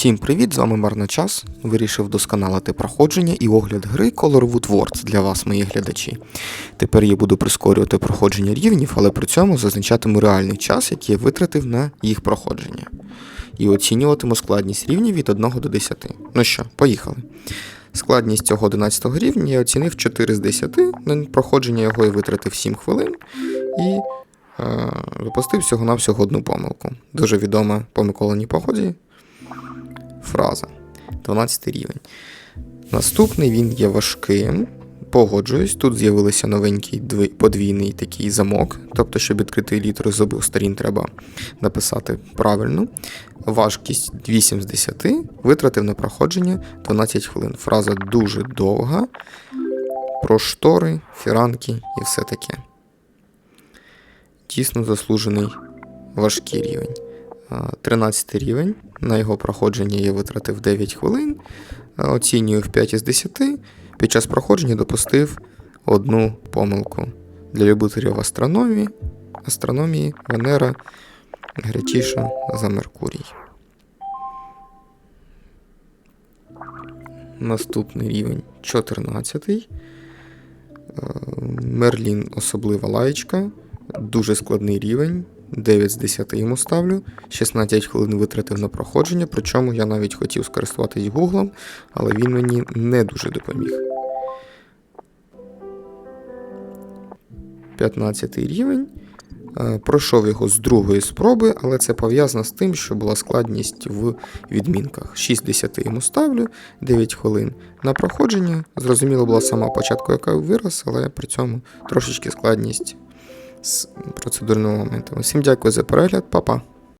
Всім привіт, з вами Марна Час. Вирішив досконалити проходження і огляд гри Colorwood Words для вас, мої глядачі. Тепер я буду прискорювати проходження рівнів, але при цьому зазначатиму реальний час, який я витратив на їх проходження. І оцінюватиму складність рівнів від 1 до 10. Ну що, поїхали. Складність цього 11 рівня я оцінив 4 з 10. На проходження його я витратив 7 хвилин і е, випустив всього-навсього одну помилку. Дуже відома по Миколиній поході фраза. 12 рівень. Наступний він є важким. Погоджуюсь, тут з'явився новенький подвійний такий замок. Тобто, щоб відкрити літеру з обох сторін, треба написати правильно. Важкість 8 з 10, витратив на проходження 12 хвилин. Фраза дуже довга. Про штори, фіранки і все таке. Дійсно заслужений важкий рівень. А, 13 рівень. На його проходження я витратив 9 хвилин. Оцінюю в 5 із 10. Під час проходження допустив одну помилку. Для любителів астрономії, астрономії Венера гарячіша за Меркурій. Наступний рівень 14. Е, Мерлін особлива лаєчка. Дуже складний рівень. 9 з 10 йому ставлю. 16 хвилин витратив на проходження, причому я навіть хотів скористуватись гуглом, але він мені не дуже допоміг. 15 рівень. Е, Пройшов його з другої спроби, але це пов'язано з тим, що була складність в відмінках. 6 з 10 йому ставлю, 9 хвилин на проходження. Зрозуміло була сама початку, яка вираз, але при цьому трошечки складність з процедурного моменту. Всім дякую за перегляд, па-па!